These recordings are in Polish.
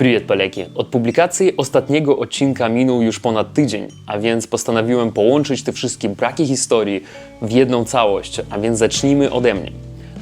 Привет, Poляki! Od publikacji ostatniego odcinka minął już ponad tydzień, a więc postanowiłem połączyć te wszystkie braki historii w jedną całość, a więc zacznijmy ode mnie.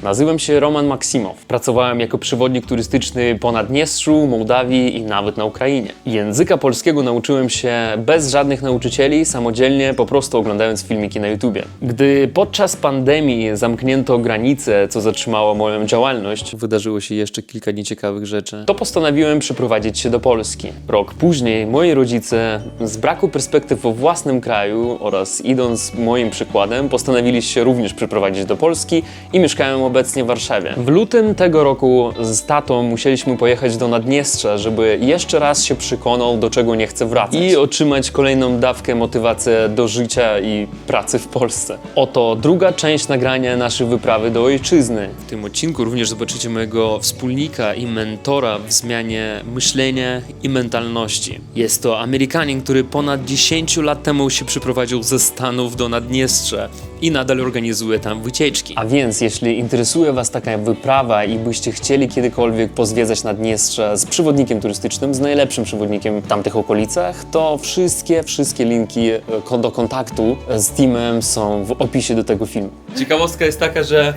Nazywam się Roman Maksimow. Pracowałem jako przewodnik turystyczny po Naddniestrzu, Mołdawii i nawet na Ukrainie. Języka polskiego nauczyłem się bez żadnych nauczycieli, samodzielnie, po prostu oglądając filmiki na YouTubie. Gdy podczas pandemii zamknięto granice, co zatrzymało moją działalność, wydarzyło się jeszcze kilka nieciekawych rzeczy, to postanowiłem przeprowadzić się do Polski. Rok później moi rodzice, z braku perspektyw o własnym kraju oraz idąc moim przykładem, postanowili się również przeprowadzić do Polski i mieszkają obecnie w Warszawie. W lutym tego roku z tatą musieliśmy pojechać do Naddniestrza, żeby jeszcze raz się przekonał, do czego nie chce wracać i otrzymać kolejną dawkę motywacji do życia i pracy w Polsce. Oto druga część nagrania naszej wyprawy do ojczyzny. W tym odcinku również zobaczycie mojego wspólnika i mentora w zmianie myślenia i mentalności. Jest to Amerykanin, który ponad 10 lat temu się przyprowadził ze Stanów do Naddniestrza i nadal organizuje tam wycieczki. A więc, jeśli interesuje Was taka wyprawa i byście chcieli kiedykolwiek pozwiedzać Naddniestrze z przewodnikiem turystycznym, z najlepszym przewodnikiem w tamtych okolicach, to wszystkie, wszystkie linki e, ko- do kontaktu z teamem są w opisie do tego filmu. Ciekawostka jest taka, że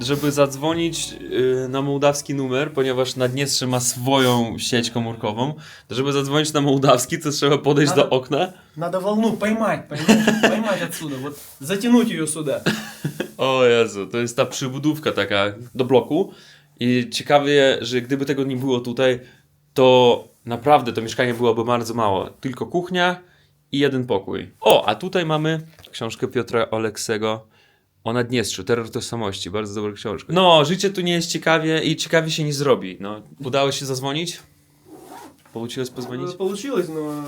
e, żeby zadzwonić e, na mołdawski numer, ponieważ Naddniestrze ma swoją sieć komórkową, to żeby zadzwonić na mołdawski, to trzeba podejść do okna. Надо волну поймать, понимаешь? Поймать отсюда, вот затянуть nuki jūsų O Jezu, to jest ta przybudówka taka do bloku. I ciekawie, że gdyby tego nie było tutaj, to naprawdę to mieszkanie byłoby bardzo mało. Tylko kuchnia i jeden pokój. O, a tutaj mamy książkę Piotra Oleksego o Naddniestrzu, Terror Tożsamości. Bardzo dobra książka. No, życie tu nie jest ciekawie i ciekawie się nie zrobi. No, udało się zadzwonić? Получилось позвонить? Получилось, но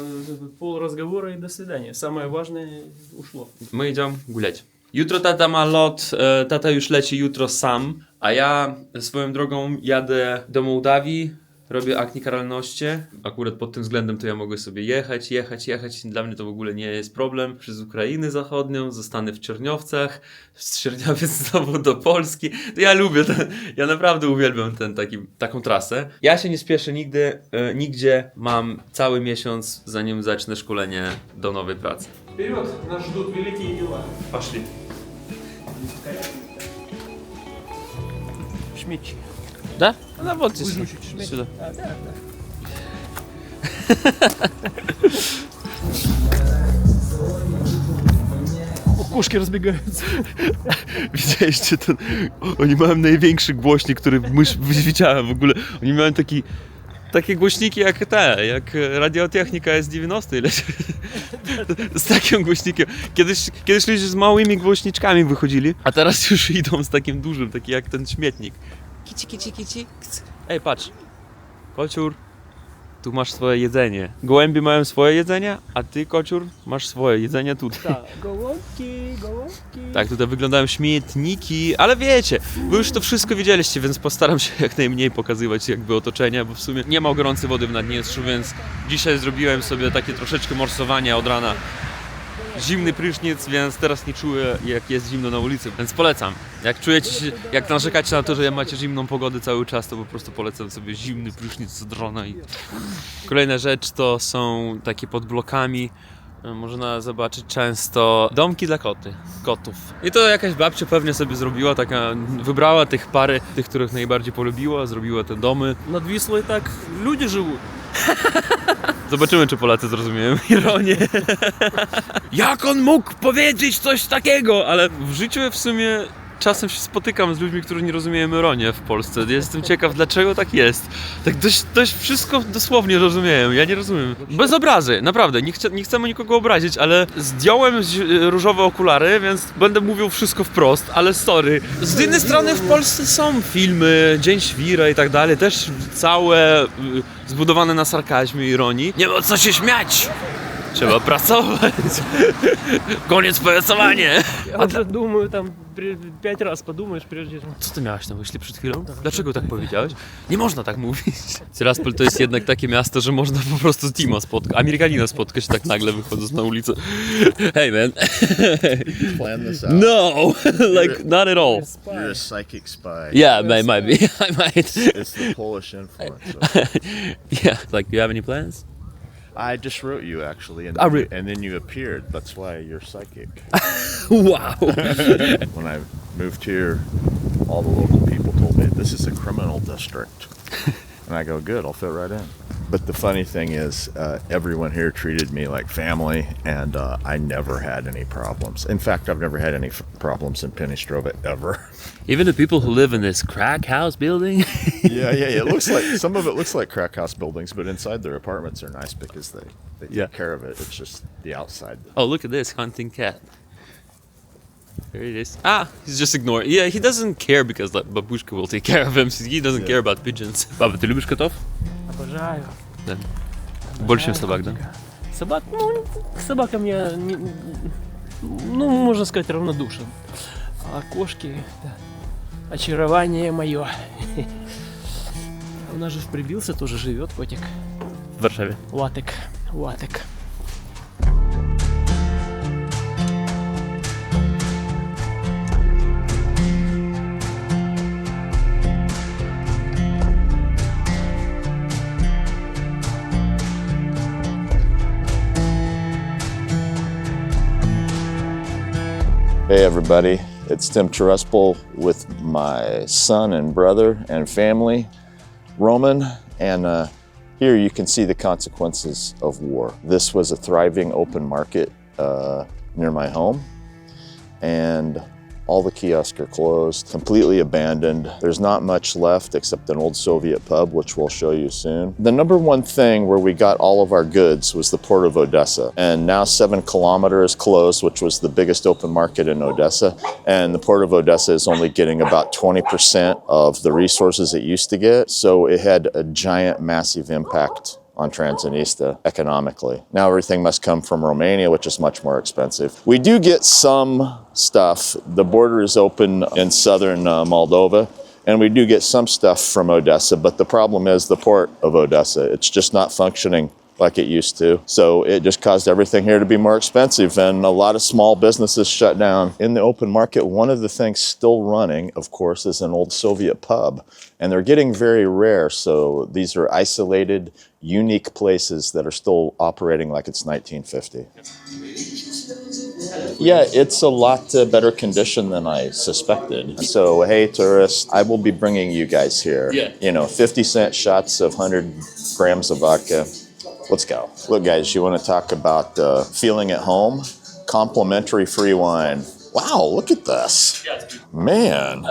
пол разговора и до свидания. Самое важное ушло. My idziemy gulać. Jutro tata ma lot, e, tata już leci jutro sam, a ja swoją drogą jadę do Mołdawii, robię akt niekaralności. Akurat pod tym względem to ja mogę sobie jechać, jechać, jechać. Dla mnie to w ogóle nie jest problem. Przez Ukrainę Zachodnią, zostanę w Czerniowcach, z Czerniowiec znowu do Polski. To ja lubię, ten, ja naprawdę uwielbiam ten, taki, taką trasę. Ja się nie spieszę nigdy, e, nigdzie. Mam cały miesiąc, zanim zacznę szkolenie do nowej pracy. Вперед, нас ждут великие дела. Пошли. Śmieci. Да? Ну вот здесь. Выручить śmieci. Сюда. Да, да, да. O, Kuszki rozbiegające. Widzieliście ten... Oni mają największy głośnik, który myś widziałem w ogóle. Oni mają taki... Takie głośniki jak te, jak Radiotechnika S90 ile z takim głośnikiem. Kiedyś, kiedyś ludzie z małymi głośniczkami wychodzili, a teraz już idą z takim dużym, taki jak ten śmietnik. Kici, kici, kici. kc. Ej, patrz. Kociur, tu masz swoje jedzenie. Gołębie mają swoje jedzenie, a ty, kociur, masz swoje jedzenie tutaj. Tak, gołąbki, gołąbki. Tak, tutaj wyglądają śmietniki, ale wiecie, wy już to wszystko widzieliście, więc postaram się jak najmniej pokazywać jakby otoczenia, bo w sumie nie ma gorącej wody w Naddniestrzu, więc dzisiaj zrobiłem sobie takie troszeczkę morsowanie od rana zimny prysznic, więc teraz nie czuję jak jest zimno na ulicy, więc polecam. Jak czujecie się, jak narzekacie na to, że macie zimną pogodę cały czas, to po prostu polecam sobie zimny prysznic z drona i... Kolejna rzecz to są takie pod blokami e, można zobaczyć często domki dla koty, kotów. I to jakaś babcia pewnie sobie zrobiła, taka wybrała tych pary, tych, których najbardziej polubiła, zrobiła te domy. Nad Wisłą i tak ludzie żyją. Zobaczymy, czy Polacy zrozumieją ironię. Jak on mógł powiedzieć coś takiego? Ale w życiu w sumie czasem się spotykam z ludźmi, którzy nie rozumieją ironię w Polsce. Jestem ciekaw, dlaczego tak jest. Tak dość, dość wszystko dosłownie rozumieją. Ja nie rozumiem. Bez obrazy, naprawdę. Nie, chcę, nie chcemy nikogo obrazić, ale zdjąłem zi- różowe okulary, więc będę mówił wszystko wprost, ale sorry. Z jednej strony w Polsce są filmy, Dzień Świra i tak dalej, też całe y, zbudowane na sarkazmie i ironii. Nie ma co się śmiać! Trzeba pracować. Koniec Я уже думаю, там пять раз подумаешь, прежде чем... Co ty miałeś na myśli przed chwilą? Dlaczego tak powiedziałeś? Nie można tak mówić. Tiraspol to jest jednak takie miasto, że można po prostu Tima spotkać, Amerykanina spotkać tak nagle wychodząc na ulicę. Hey man. Plan this out. No! like not at all. You're a psychic spy. Yeah, may, might be. I might. It's the Polish influence. yeah. Like, you have any plans? I just wrote you actually, and, re- and then you appeared. That's why you're psychic. Wow. when I moved here, all the local people told me this is a criminal district, and I go, "Good, I'll fit right in." But the funny thing is, uh, everyone here treated me like family, and uh, I never had any problems. In fact, I've never had any f- problems in Pennystrova ever. Even the people who live in this crack house building. yeah, yeah, yeah. It looks like some of it looks like crack house buildings, but inside their apartments are nice because they they take Yeah. care of it. It's just the outside. oh, look at this hunting cat. Here it is. Ah, he's just ignoring. Yeah, he doesn't care because like, babushka will take care of him. He doesn't care about pigeons. Baba, ty lubisz kotów? Обожаю. Больше собак, да? Собак, ну, к собакам я, не- ну, можно сказать, равнодушен. А кошки, да, очарование мое. У нас же прибился, тоже живет котик. W Warszawie. Латек, латек. Hey everybody, it's Tim Terespel with my son and brother and family, Roman, and uh, here you can see the consequences of war. This was a thriving open market uh, near my home, and all the kiosks are closed, completely abandoned. There's not much left except an old Soviet pub, which we'll show you soon. The number one thing where we got all of our goods was the port of Odessa. And now seven kilometers closed, which was the biggest open market in Odessa. And the port of Odessa is only getting about 20% of the resources it used to get. So it had a giant, massive impact on Transnistria economically. Now everything must come from Romania, which is much more expensive. We do get some stuff. The border is open in southern uh, Moldova, and we do get some stuff from Odessa, but the problem is the port of Odessa. It's just not functioning like it used to. So it just caused everything here to be more expensive, and a lot of small businesses shut down. In the open market, one of the things still running, of course, is an old Soviet pub, and they're getting very rare. So these are isolated, unique places that are still operating like it's 1950. Yeah, it's a lot uh, better condition than I suspected. So, hey, tourists, I will be bringing you guys here. Yeah. You know, 50 cent shots of 100 grams of vodka. Let's go. Look, guys, you want to talk about uh, feeling at home? Complimentary free wine. Wow, look at this. Man,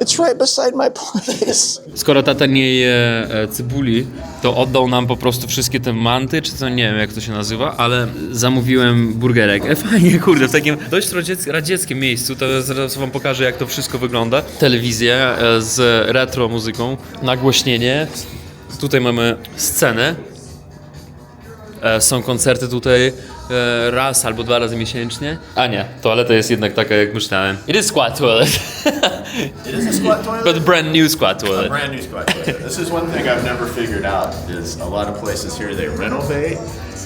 it's right beside my place. Skoro tata nie je e, cybuli, to oddał nam po prostu wszystkie te manty, czy co, nie wiem jak to się nazywa, ale zamówiłem burgerek. E, fajnie, kurde, w takim dość radziec, radzieckim miejscu, to zaraz wam pokażę jak to wszystko wygląda. Telewizję e, z retro muzyką, nagłośnienie. Tutaj mamy scenę. E, Są koncerty tutaj e, raz albo dwa razy miesięcznie. A nie, toaleta jest jednak taka jak myślałem. It is squat toilet. It is a squat toilet. But brand new squat toilet. brand new squat toilet. This is one thing I've never figured out is a lot of places here they renovate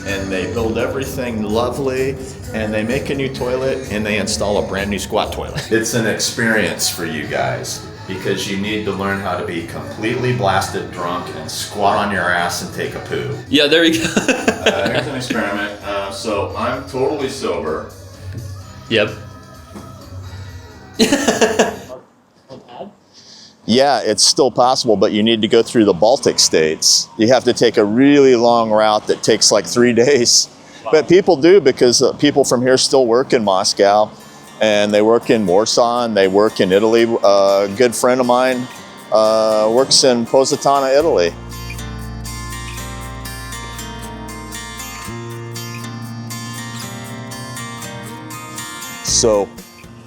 and they build everything lovely and they make a new toilet and they install a brand new squat toilet. It's an experience for you guys because you need to learn how to be completely blasted drunk and squat on your ass and take a poo. Yeah, there you go. Uh, here's an experiment. Uh, so I'm totally sober. yep. Yeah, it's still possible, but you need to go through the Baltic states. You have to take a really long route that takes like three days. But people do because uh, people from here still work in Moscow and they work in Warsaw and they work in Italy. Uh, a good friend of mine uh, works in Positano, Italy. So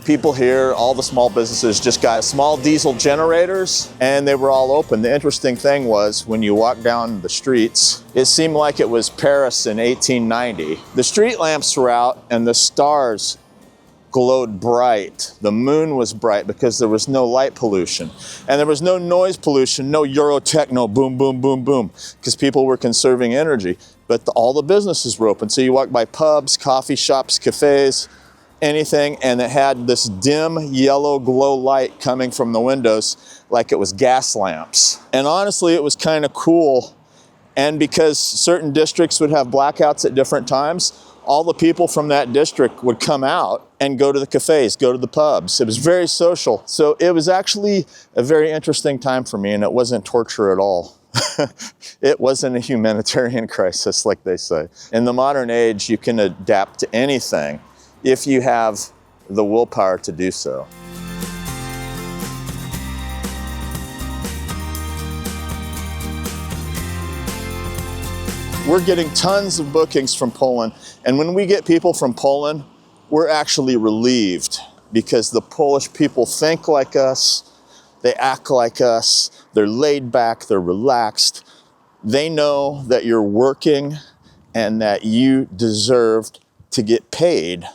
people here, all the small businesses just got small diesel generators and they were all open. The interesting thing was when you walk down the streets, it seemed like it was Paris in 1890. The street lamps were out and the stars glowed bright. The moon was bright because there was no light pollution. And there was no noise pollution, no Euro techno, boom, boom, boom, boom, because people were conserving energy. But the, all the businesses were open. So you walk by pubs, coffee shops, cafes, anything, and it had this dim yellow glow light coming from the windows like it was gas lamps. And honestly, it was kind of cool and because certain districts would have blackouts at different times, all the people from that district would come out and go to the cafes, go to the pubs. It was very social. So it was actually a very interesting time for me, and it wasn't torture at all. it wasn't a humanitarian crisis, like they say. In the modern age, you can adapt to anything if you have the willpower to do so. We're getting tons of bookings from Poland. And when we get people from Poland, we're actually relieved because the Polish people think like us, they act like us, they're laid back, they're relaxed. They know that you're working and that you deserved to get paid.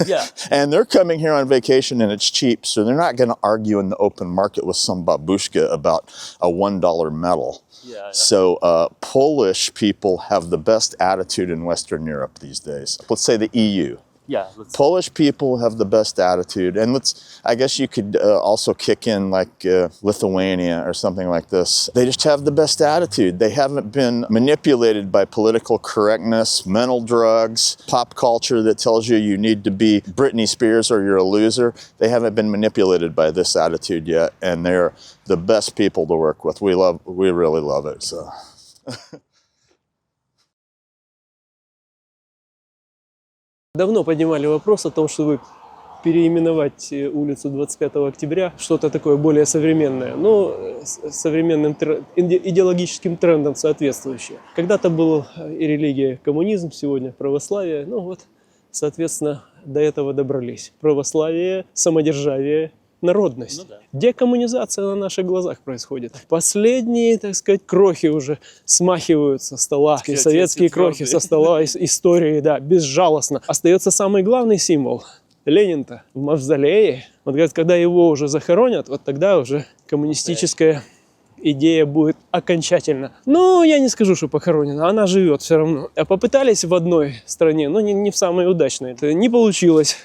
Yeah. and they're coming here on vacation and it's cheap, so they're not going to argue in the open market with some babushka about a $1 medal. Yeah, So uh, Polish people have the best attitude in Western Europe these days. Let's say the EU. Yeah, Polish people have the best attitude, and let's. I guess you could uh, also kick in like uh, Lithuania or something like this. They just have the best attitude. They haven't been manipulated by political correctness, mental drugs, pop culture that tells you you need to be Britney Spears or you're a loser. They haven't been manipulated by this attitude yet, and they're the best people to work with. We love. We really love it. So. Давно поднимали вопрос о том, чтобы переименовать э, улицу 25 октября что-то такое более современное, но э, с современным идеологическим трендом соответствующее. Когда-то был э, и религия коммунизм, сегодня православие. Ну вот, соответственно, до этого добрались. Православие, самодержавие, народность. Декоммунизация на наших глазах происходит. Последние, так сказать, крохи уже смахивают со стола. Такие Советские крохи со стола ис- истории, да, безжалостно. Остается самый главный символ. Ленин-то в мавзолее. Вот говорят, когда его уже захоронят, вот тогда уже коммунистическая идея будет окончательно. Ну, я не скажу, что похоронена, она живет все равно. А попытались в одной стране, но не, не в самой удачной. Это не получилось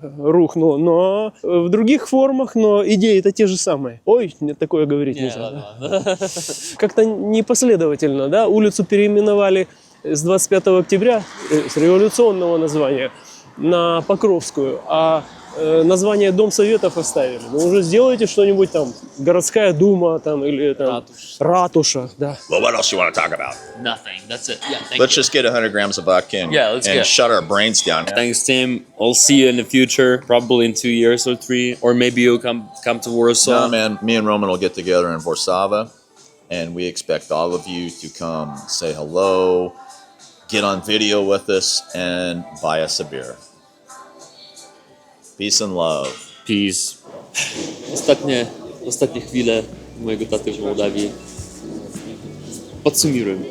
рухнуло, но э, в других формах, но идеи-то те же самые. Ой, не такое говорить нельзя. да. Как-то непоследовательно, да, улицу переименовали с 25 октября, э, с революционного названия, на Покровскую, а э, название Дом Советов оставили. Ну уже сделайте что-нибудь там, городская дума там или там ратуша, да. Well, what else you want to talk about? Nothing. That's it. Yeah, thank Let's just get 100 grams of vodka and, Yeah, let's and go. shut our brains down. Thanks, Tim. I'll see you in the future, probably in two years or three, or maybe you'll come come to Warsaw. No, man, me and Roman will get together in Warszawa, and we expect all of you to come say hello, get on video with us, and buy us a beer. Peace and love. Peace. Ostatnie, ostatnie chwile mojego taty w Mołdawii. Подсуммируем.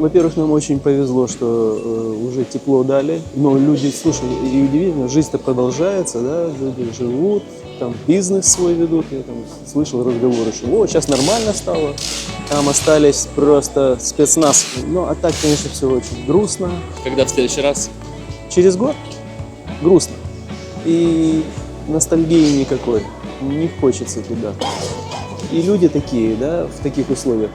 Во-первых, нам очень повезло, что э, уже тепло дали, но люди, слушай, и удивительно, жизнь-то продолжается, да, люди живут, там бизнес свой ведут, я там слышал разговоры, что вот сейчас нормально стало, там остались просто спецназ. Ну, а так, конечно, все очень грустно. Когда в следующий раз? Через год грустно. И ностальгии никакой, не хочется туда. И люди такие, да, в таких условиях.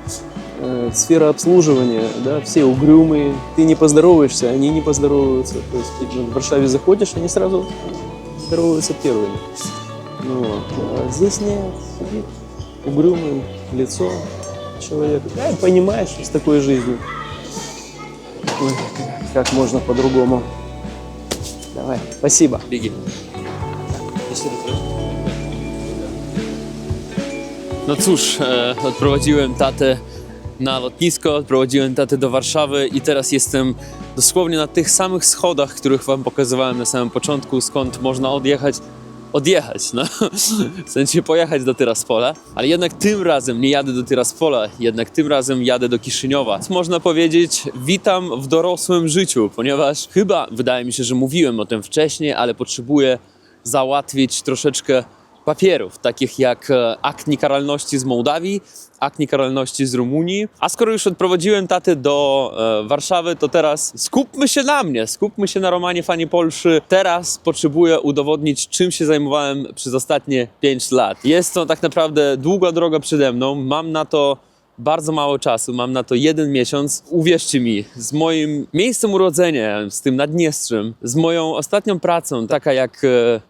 Э, Сфера обслуживания, да, все угрюмые. Ты не поздороваешься, они не поздороваются. То есть ты в Варшаве заходишь, они сразу здороваются первыми. Ну, вот. А здесь нет, сидит угрюмым лицом человек. Да, понимаешь, с такой жизнью. Ой, как можно по-другому. Давай, спасибо. Biegi. No cóż, e, odprowadziłem tatę na lotnisko, odprowadziłem tatę do Warszawy i teraz jestem dosłownie na tych samych schodach, których wam pokazywałem na samym początku, skąd można odjechać. Odjechać, no. W sensie pojechać do Tyraspola, ale jednak tym razem nie jadę do Tyraspola, jednak tym razem jadę do Kiszyniowa. Można powiedzieć, witam w dorosłym życiu, ponieważ chyba, wydaje mi się, że mówiłem o tym wcześniej, ale potrzebuję załatwić troszeczkę papierów, takich jak e, akt niekaralności z Mołdawii, akt niekaralności z Rumunii. A skoro już odprowadziłem taty do e, Warszawy, to teraz skupmy się na mnie, skupmy się na Romanie Fanie Polszy. Teraz potrzebuję udowodnić, czym się zajmowałem przez ostatnie 5 lat. Jest to tak naprawdę długa droga przede mną. Mam na to bardzo mało czasu, mam na to jeden miesiąc. Uwierzcie mi, z moim miejscem urodzenia, z tym Naddniestrzem, z moją ostatnią pracą, taka jak e,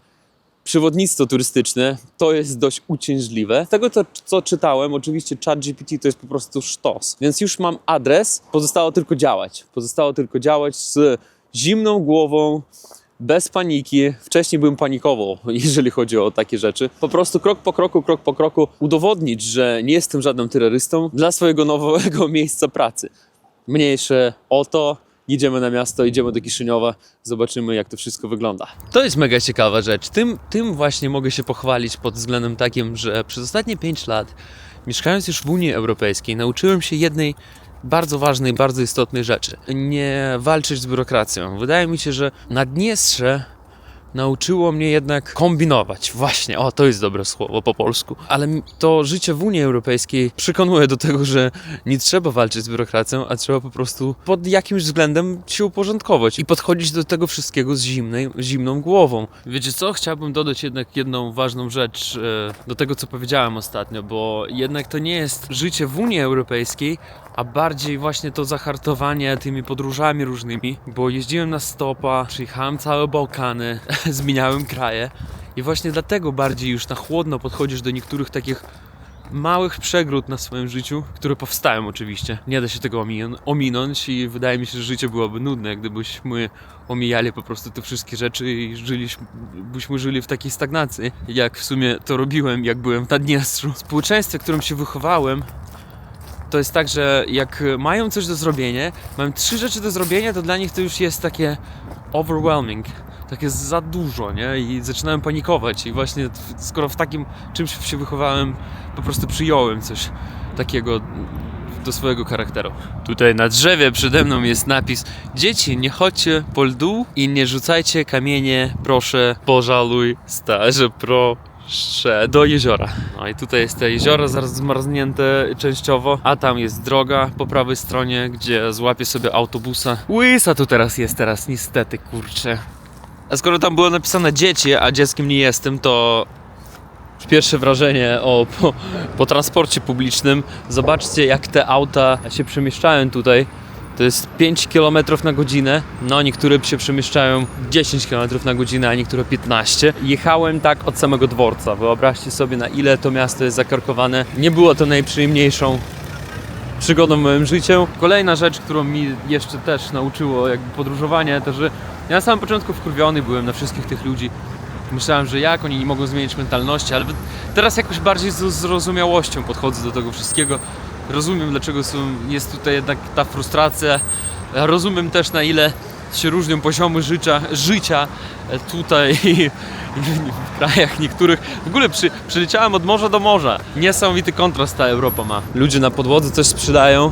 przewodnictwo turystyczne, to jest dość uciążliwe. Z tego, co, co czytałem, oczywiście ChatGPT to jest po prostu sztos. Więc już mam adres, pozostało tylko działać. Pozostało tylko działać z zimną głową, bez paniki. Wcześniej byłem panikował, jeżeli chodzi o takie rzeczy. Po prostu krok po kroku, krok po kroku udowodnić, że nie jestem żadnym terrorystą dla swojego nowego miejsca pracy. Mniejsze o to. Idziemy na miasto, idziemy do Kiszyniowa, zobaczymy jak to wszystko wygląda. To jest mega ciekawa rzecz. Tym, tym właśnie mogę się pochwalić pod względem takim, że przez ostatnie 5 lat, mieszkając już w Unii Europejskiej, nauczyłem się jednej bardzo ważnej, bardzo istotnej rzeczy. Nie walczyć z biurokracją. Wydaje mi się, że Naddniestrze nauczyło mnie jednak kombinować. Właśnie, o, to jest dobre słowo po polsku. Ale to życie w Unii Europejskiej przekonuje do tego, że nie trzeba walczyć z biurokracją, a trzeba po prostu pod jakimś względem się uporządkować i podchodzić do tego wszystkiego z zimnej, zimną głową. Wiecie co? Chciałbym dodać jednak jedną ważną rzecz e, do tego, co powiedziałem ostatnio, bo jednak to nie jest życie w Unii Europejskiej, a bardziej właśnie to zahartowanie tymi podróżami różnymi, bo jeździłem na stopa, przyjechałem całe Bałkany, zmieniałem kraje i właśnie dlatego bardziej już na chłodno podchodzisz do niektórych takich małych przegród na swoim życiu, które powstają oczywiście. Nie da się tego omin- ominąć i wydaje mi się, że życie byłoby nudne, gdybyśmy omijali po prostu te wszystkie rzeczy i żyliśmy, byśmy żyli w takiej stagnacji, jak w sumie to robiłem, jak byłem w Naddniestrzu. Społeczeństwie, w którym się wychowałem, to jest tak, że jak mają coś do zrobienia, mają trzy rzeczy do zrobienia, to dla nich to już jest takie overwhelming. Takie za dużo, nie? I zaczynają panikować. I właśnie skoro w takim czymś się wychowałem, po prostu przyjąłem coś takiego do swojego charakteru. Tutaj na drzewie przede mną jest napis Dzieci, nie chodźcie po ldu i nie rzucajcie kamienie, proszę, pożaluj, staże, proszę, do jeziora. No i tutaj jest te jezioro zaraz zmarznięte częściowo, a tam jest droga po prawej stronie, gdzie złapię sobie autobusa. Łysa tu teraz jest teraz, niestety, kurczę. A skoro tam było napisane dzieci, a dzieckiem nie jestem, to pierwsze wrażenie o, po, po transporcie publicznym. Zobaczcie, jak te auta się przemieszczają tutaj. To jest 5 km na godzinę. No, niektóre się przemieszczają 10 km na godzinę, a niektóre 15. Jechałem tak od samego dworca. Wyobraźcie sobie, na ile to miasto jest zakarkowane. Nie było to najprzyjemniejszą przygodą w moim życiu. Kolejna rzecz, którą mi jeszcze też nauczyło jakby podróżowanie, to że ja na samym początku wkurwiony byłem na wszystkich tych ludzi. Myślałem, że jak oni nie mogą zmienić mentalności, ale teraz jakoś bardziej z zrozumiałością podchodzę do tego wszystkiego. Rozumiem, dlaczego są, jest tutaj jednak ta frustracja. Rozumiem też, na ile się różnią poziomy życia, życia tutaj w krajach niektórych. W ogóle przy, przyleciałem od morza do morza. Niesamowity kontrast ta Europa ma. Ludzie na podłodze coś sprzedają,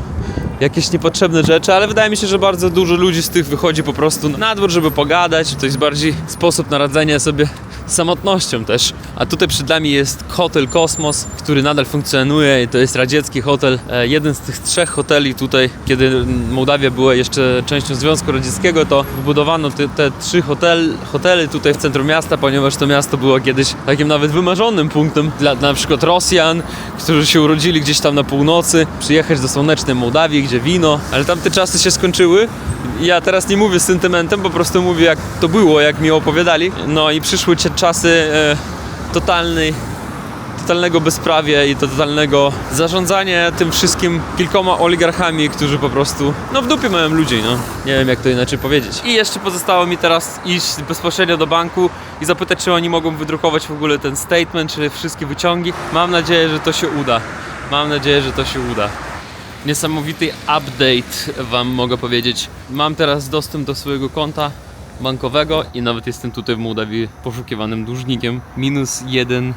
jakieś niepotrzebne rzeczy, ale wydaje mi się, że bardzo dużo ludzi z tych wychodzi po prostu na dwór, żeby pogadać. To jest bardziej sposób na radzenie sobie samotnością też. A tutaj przed nami jest hotel Kosmos, który nadal funkcjonuje i to jest radziecki hotel. E, Jeden z tych trzech hoteli tutaj, kiedy Mołdawia była jeszcze częścią Związku Radzieckiego, to wybudowano te, te trzy hotel, hotely tutaj w centrum miasta, ponieważ to miasto było kiedyś takim nawet wymarzonym punktem dla na przykład Rosjan, którzy się urodzili gdzieś tam na północy, przyjechać do słonecznej Mołdawii, gdzie wino, ale tamte czasy się skończyły. Ja teraz nie mówię z sentymentem, po prostu mówię jak to było, jak mi opowiadali. No i przyszły czasy e, totalnej totalnego bezprawia i totalnego zarządzania tym wszystkim kilkoma oligarchami, którzy po prostu, no w dupie mają ludzi, no. Nie wiem jak to inaczej powiedzieć. I jeszcze pozostało mi teraz iść bezpośrednio do banku i zapytać, czy oni mogą wydrukować w ogóle ten statement, czy wszystkie wyciągi. Mam nadzieję, że to się uda. Mam nadzieję, że to się uda. Niesamowity update wam mogę powiedzieć. Mam teraz dostęp do swojego konta bankowego i nawet jestem tutaj w Mołdawii poszukiwanym dłużnikiem. Minus jeden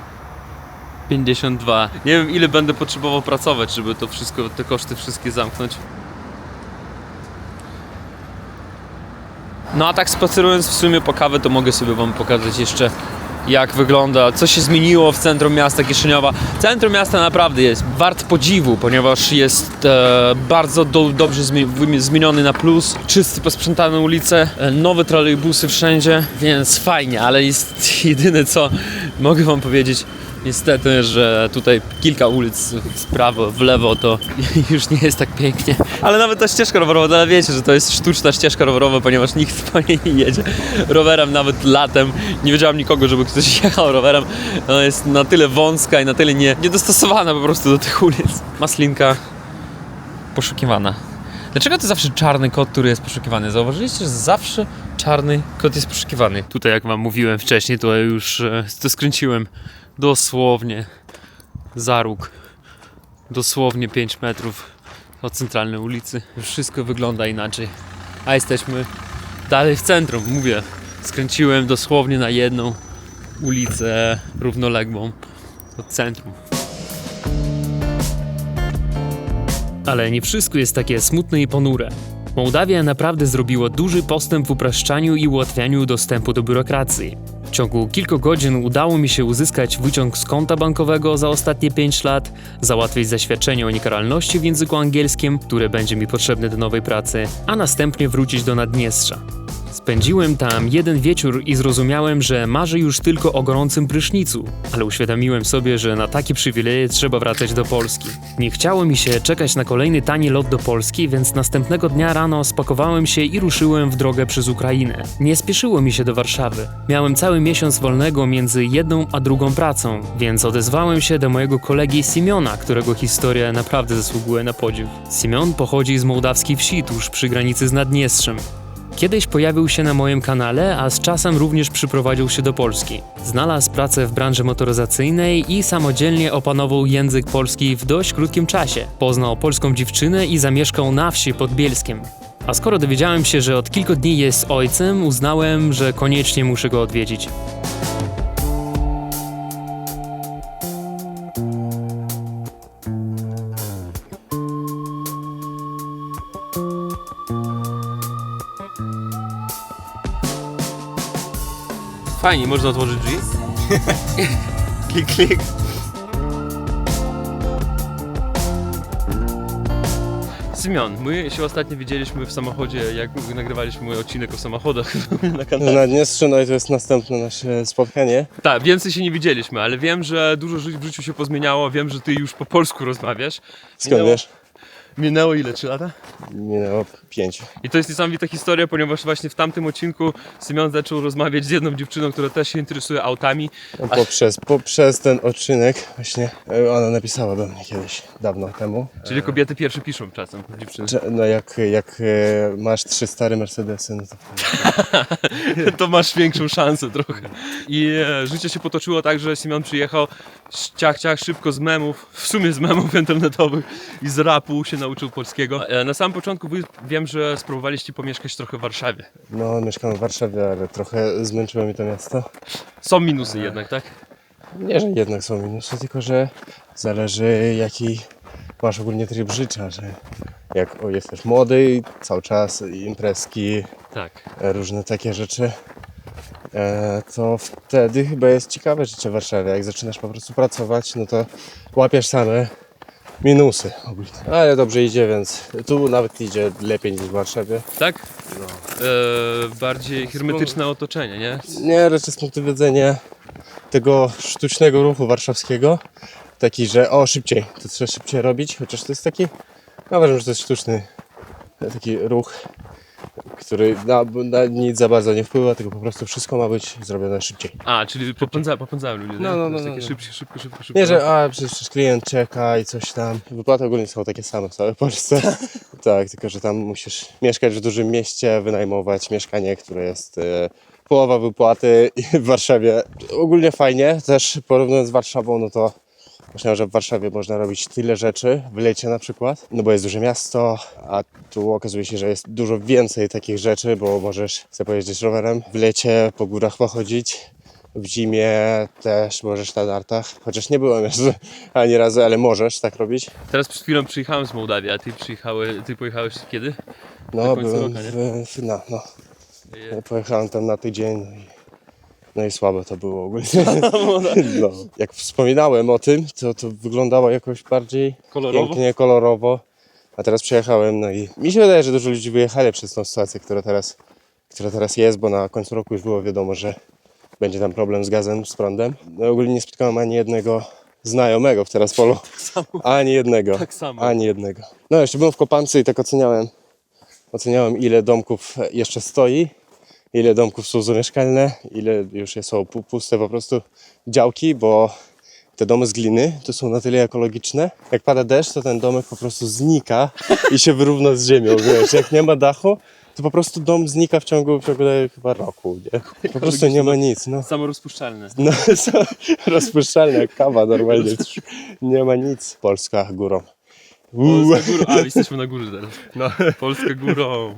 52. Nie wiem ile będę potrzebował pracować, żeby to wszystko, te koszty wszystkie zamknąć. No a tak spacerując w sumie po kawę, to mogę sobie wam pokazać jeszcze jak wygląda, co się zmieniło w centrum miasta Kiszyniowa. Centrum miasta naprawdę jest wart podziwu, ponieważ jest e, bardzo do, dobrze zmieniony na plus, czysty, posprzątane ulice, e, nowe trolejbusy wszędzie, więc fajnie, ale jest jedyne co mogę wam powiedzieć, Niestety, że tutaj kilka ulic w prawo, w lewo to już nie jest tak pięknie. Ale nawet ta ścieżka rowerowa, ale wiecie, że to jest sztuczna ścieżka rowerowa, ponieważ nikt po niej nie jedzie rowerem nawet latem. Nie wiedziałam nikogo, żeby ktoś jechał rowerem. Ona jest na tyle wąska i na tyle nie, niedostosowana po prostu do tych ulic. Maslinka poszukiwana. Dlaczego to zawsze czarny kot, który jest poszukiwany? Zauważyliście, że zawsze czarny kot jest poszukiwany. Tutaj, jak wam mówiłem wcześniej, to już e, to skręciłem dosłownie za róg. Dosłownie 5 metrów od centralnej ulicy. Już wszystko wygląda inaczej. A jesteśmy dalej w centrum. Mówię, skręciłem dosłownie na jedną ulicę równoległą od centrum. Ale nie wszystko jest takie smutne i ponure. Mołdawia naprawdę zrobiła duży postęp w upraszczaniu i ułatwianiu dostępu do biurokracji. W ciągu kilku godzin udało mi się uzyskać wyciąg z konta bankowego za ostatnie 5 lat, załatwić zaświadczenie o niekaralności w języku angielskim, które będzie mi potrzebne do nowej pracy, a następnie wrócić do Naddniestrza. Spędziłem tam jeden wieczór i zrozumiałem, że marzę już tylko o gorącym prysznicu, ale uświadomiłem sobie, że na takie przywileje trzeba wracać do Polski. Nie chciało mi się czekać na kolejny tani lot do Polski, więc następnego dnia rano spakowałem się i ruszyłem w drogę przez Ukrainę. Nie spieszyło mi się do Warszawy. Miałem cały miesiąc wolnego między jedną a drugą pracą, więc odezwałem się do mojego kolegi Siemiona, którego historia naprawdę zasługuje na podziw. Siemion pochodzi z mołdawskiej wsi tuż przy granicy z Naddniestrzem. Kiedyś pojawił się na moim kanale, a z czasem również przyprowadził się do Polski. Znalazł pracę w branży motoryzacyjnej i samodzielnie opanował język polski w dość krótkim czasie. Poznał polską dziewczynę i zamieszkał na wsi pod Bielskiem. A skoro dowiedziałem się, że od kilku dni jest ojcem, uznałem, że koniecznie muszę go odwiedzić. Fajnie, można otworzyć drzwi. klik, klik. Symion, my się ostatnio widzieliśmy w samochodzie, jak nagrywaliśmy mój odcinek o samochodach na kanale. Na Dniestrze, no i to jest następne nasze spotkanie. Tak, więcej się nie widzieliśmy, ale wiem, że dużo ży- w życiu się pozmieniało, wiem, że ty już po polsku rozmawiasz. Skąd Minęło- wiesz? Minęło ile? Trzy lata? Minęło pięć. I to jest niesamowita historia, ponieważ właśnie w tamtym odcinku Symion zaczął rozmawiać z jedną dziewczyną, która też się interesuje autami. No, poprzez, poprzez ten odcinek właśnie e, ona napisała do mnie kiedyś, dawno temu. Czyli kobiety pierwsze piszą czasem, dziewczyny. No jak, jak e, masz trzy stare Mercedesy, no to to masz większą szansę trochę. I e, życie się potoczyło tak, że Simeon przyjechał ciach, ciach, szybko z memów, w sumie z memów internetowych i z rapu się nauczył polskiego. E, na samym początku wy, wiem, że spróbowaliście pomieszkać trochę w Warszawie. no mieszkam w Warszawie, ale trochę zmęczyło mi to miasto. Są minusy jednak, tak? Nie, że jednak są minusy, tylko że zależy jaki masz ogólnie tryb życia, że jak o, jesteś młody i cały czas imprezki, Tak. e, różne takie rzeczy, e, to wtedy chyba jest ciekawe życie w Warszawie. Jak zaczynasz po prostu pracować, no to łapiesz same minusy ogólnie. Ale dobrze idzie, więc tu nawet idzie lepiej niż w Warszawie. Tak? E, bardziej hermetyczne otoczenie, nie? Nie, raczej z punktu widzenia tego sztucznego ruchu warszawskiego, taki, że o szybciej, to trzeba szybciej robić, chociaż to jest taki, ja uważam, że to jest sztuczny taki ruch, który na, na nic za bardzo nie wpływa, tylko po prostu wszystko ma być zrobione szybciej. A, czyli popędza, popędzają ludzie, No, no, no, no, takie no. szybko, szybko, szybko, szybko. Nie, że a przecież klient czeka i coś tam. Wypłaty ogólnie są takie same w całej Polsce. tak, tylko że tam musisz mieszkać w dużym mieście, wynajmować mieszkanie, które jest e, połowa wypłaty i w Warszawie ogólnie fajnie. Też porównując z Warszawą, no to myślałem, że w Warszawie można robić tyle rzeczy, w lecie na przykład, no bo jest duże miasto, a tu okazuje się, że jest dużo więcej takich rzeczy, bo możesz sobie pojeździć rowerem, w lecie po górach pochodzić, w zimie też możesz na nartach, chociaż nie byłem jeszcze ani razu, ale możesz tak robić. Teraz przed chwilą przyjechałem z Mołdawii, a ty przyjechały, ty pojechałeś kiedy? No, byłem roku, w, w, no, no. Pojechałem tam na tydzień no i No słabe to było ogólnie. No. Jak wspominałem o tym, to to wyglądało jakoś bardziej Kolorowo? pięknie, kolorowo. A teraz przyjechałem, no i mi się wydaje, że dużo ludzi wyjechali przez tą sytuację, która teraz, która teraz jest, bo na końcu roku już było wiadomo, że będzie tam problem z gazem, z prądem. No ogólnie nie spotkałem ani jednego znajomego w Teraspolu. Ani jednego. Tak samo. Ani jednego. No jeszcze byłem w Kopance i tak oceniałem, oceniałem ile domków jeszcze stoi, ile domków są zamieszkalne, ile już są pu- puste po prostu działki, bo te domy z gliny to są na tyle ekologiczne. Jak pada deszcz, to ten domek po prostu znika i się wyrówna z ziemią, wiesz. Jak nie ma dachu, to po prostu dom znika w ciągu, w ciągu chyba roku, nie? Po prostu nie ma nic, no. Samorozpuszczalne. No, rozpuszczalne jak kawa normalnie. Nie ma nic. Polska górą. Polska górą. A, jesteśmy na górze teraz. No. Polska górą.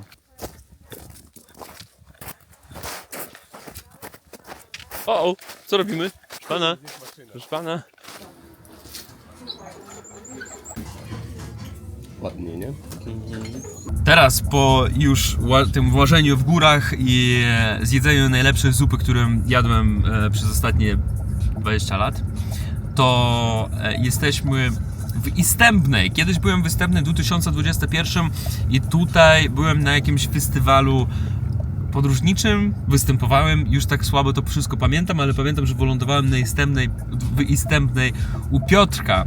O, o, co robimy? Proszę pana, proszę pana. Ładnie, nie? Teraz po już tym łażeniu w górach i e, zjedzeniu najlepszej zupy, którą jadłem e, przez ostatnie 20 lat, to e, jesteśmy w Istębnej. Kiedyś byłem w Istębnej w 2021 i tutaj byłem na jakimś festiwalu podróżniczym, występowałem, już tak słabo to wszystko pamiętam, ale pamiętam, że wylądowałem na Istębnej, w Istębnej u Piotrka,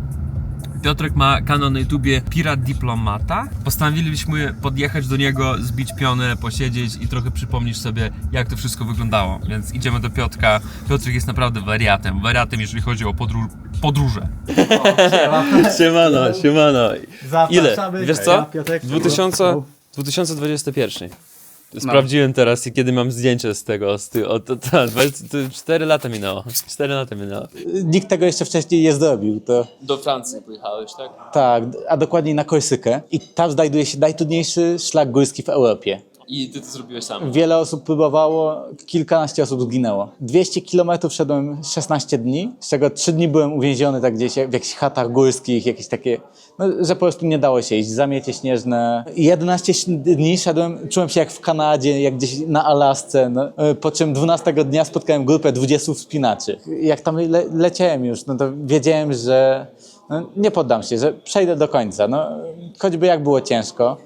Piotrek ma kanał na YouTubie Pirat Diplomata. Postanowiliśmy podjechać do niego, zbić pionę, posiedzieć i trochę przypomnieć sobie, jak to wszystko wyglądało. Więc idziemy do Piotrka. Piotrek jest naprawdę wariatem. Wariatem, jeżeli chodzi o podró- podróże. Siemano, siemano. Ile? Wiesz co? Ja, Piotrek. 2000, 2021. No. Sprawdziłem teraz i kiedy mam zdjęcie z tego, z ty, o, to, to, 4 lata minęło. 4 lata minęło. Nikt tego jeszcze wcześniej nie zrobił. To, Do Francji pojechałeś, tak? tak, a dokładniej na Korsykę. I tam znajduje się najtrudniejszy szlak górski w Europie. I ty to zrobiłeś sam. Wiele osób próbowało, kilkanaście osób zginęło. 200 km szedłem 16 dni, z czego 3 dni byłem uwięziony tak gdzieś w jakichś chatach górskich, jakieś takie, no, że po prostu nie dało się iść, zamiecie śnieżne. I 11 dni szedłem, czułem się jak w Kanadzie, jak gdzieś na Alasce, no, po czym 12 dnia spotkałem grupę 20 wspinaczy. Jak tam le leciałem już, no to wiedziałem, że no, nie poddam się, że przejdę do końca, no, choćby jak było ciężko.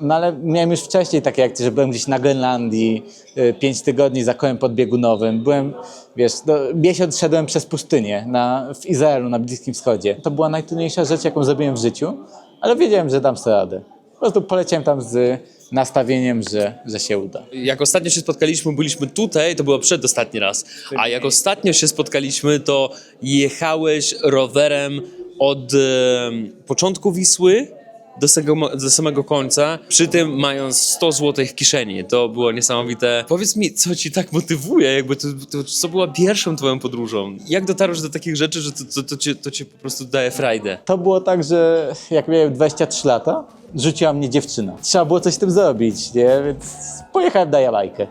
No ale miałem już wcześniej takie akcje, że byłem gdzieś na Grenlandii, y, pięć tygodni za kołem podbiegunowym. Byłem, wiesz, no, miesiąc szedłem przez pustynię na, w Izraelu, na Bliskim Wschodzie. To była najtrudniejsza rzecz, jaką zrobiłem w życiu, ale wiedziałem, że dam sobie radę. Po prostu poleciałem tam z nastawieniem, że, że się uda. Jak ostatnio się spotkaliśmy, byliśmy tutaj, to było przedostatni raz. A jak ostatnio się spotkaliśmy, to jechałeś rowerem od e, początku Wisły do do samego końca, przy tym mając 100 zł w kieszeni. To było niesamowite. Powiedz mi, co ci tak motywuje? Jakby to, to, co była pierwszą twoją podróżą? Jak dotarłeś do takich rzeczy, że to, to, to, cię, to cię po prostu daje frajdę? To było tak, że jak miałem 23 lata, rzuciła mnie dziewczyna. Trzeba było coś z tym zrobić, nie? Więc pojechałem na Jamajkę.